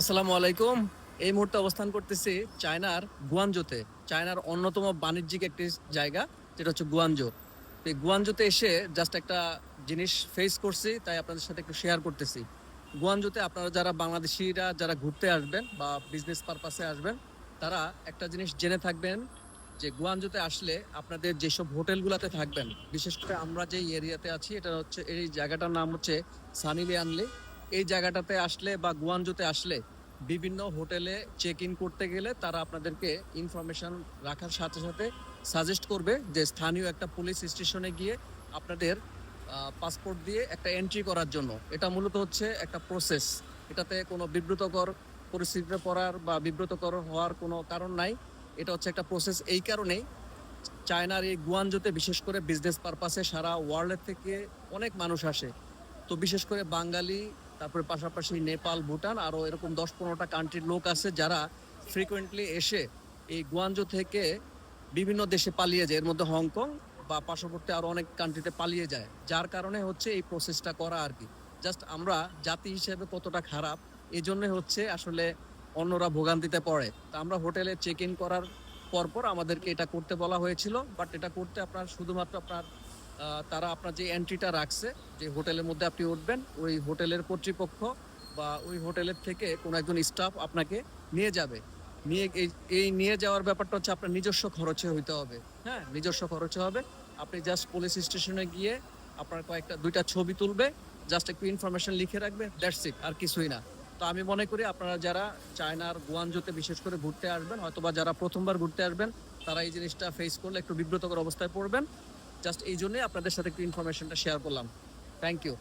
আসসালামু আলাইকুম। এই মুহূর্তে অবস্থান করতেছি চায়নার গুয়ানজোতে। চায়নার অন্যতম বাণিজ্যিক একটি জায়গা, যেটা হচ্ছে গুয়ানজো। এই গুয়ানজোতে এসে জাস্ট একটা জিনিস ফেস করছি, তাই আপনাদের সাথে একটু শেয়ার করতেছি। গুয়ানজোতে আপনারা যারা বাংলাদেশিরা, যারা ঘুরতে আসবেন বা বিজনেস পারপাসে আসবেন, তারা একটা জিনিস জেনে থাকবেন যে গুয়ানজোতে আসলে আপনাদের যেসব হোটেলগুলোতে থাকবেন, বিশেষ করে আমরা যে এরিয়াতে আছি, এটা হচ্ছে এই জায়গাটার নাম হচ্ছে সানিলি আনলে এই জায়গাটাতে আসলে বা গুয়ানজোতে আসলে বিভিন্ন হোটেলে চেক ইন করতে গেলে তারা আপনাদেরকে ইনফরমেশন রাখার সাথে সাথে সাজেস্ট করবে যে স্থানীয় একটা পুলিশ স্টেশনে গিয়ে আপনাদের পাসপোর্ট দিয়ে একটা এন্ট্রি করার জন্য। এটা মূলত হচ্ছে একটা প্রসেস এটাতে কোনো বিব্রতকর পরিস্থিতিতে পড়ার বা বিব্রতকর হওয়ার কোনো কারণ নাই। এটা হচ্ছে একটা প্রসেস এই কারণেই চায়নার এই গুয়ানজোতে বিশেষ করে বিজনেস পারপাসে সারা ওয়ার্ল্ডের থেকে অনেক মানুষ আসে। তো বিশেষ করে বাঙালি তারপরে পাশাপাশি নেপাল, ভুটান, আরও এরকম দশ পনেরোটা কান্ট্রির লোক আছে যারা ফ্রিকোয়েন্টলি এসে এই গুয়ানজো থেকে বিভিন্ন দেশে পালিয়ে যায়। এর মধ্যে হংকং বা পার্শ্ববর্তী আরও অনেক কান্ট্রিতে পালিয়ে যায়, যার কারণে হচ্ছে এই প্রসেসটা করা আর কি। জাস্ট আমরা জাতি হিসেবে কতটা খারাপ এই জন্য হচ্ছে আসলে অন্যরা ভোগান্তিতে পড়ে। তা আমরা হোটেলে চেক ইন করার পরপর আমাদেরকে এটা করতে বলা হয়েছিল বাট এটা করতে আপনার শুধুমাত্র আপনার তারা আপনার যে এন্ট্রিটা রাখছে, যে হোটেলের মধ্যে আপনি উঠবেন, ওই হোটেলের কর্তৃপক্ষ বা ওই হোটেলের থেকে কোনো একজন স্টাফ আপনাকে নিয়ে যাবে। নিয়ে এই- নিয়ে যাওয়ার ব্যাপারটা হচ্ছে আপনার নিজস্ব খরচে হইতে হবে। হ্যাঁ নিজস্ব খরচে হবে। আপনি জাস্ট পুলিশ স্টেশনে গিয়ে আপনার কয়েকটা, দুইটা ছবি তুলবে জাস্ট একটু ইনফরমেশন লিখে রাখবে দ্যাটস ইট আর কিছুই না। তো আমি মনে করি আপনারা যারা চায়নার, গুয়ানজোতে বিশেষ করে ঘুরতে আসবেন, হয়তোবা যারা প্রথমবার ঘুরতে আসবেন, তারা এই জিনিসটা ফেস করলে একটু বিব্রতকর অবস্থায় পড়বেন। জাস্ট এই জন্যই আপনাদের সাথে একটু ইনফরমেশনটা শেয়ার করলাম। Thank you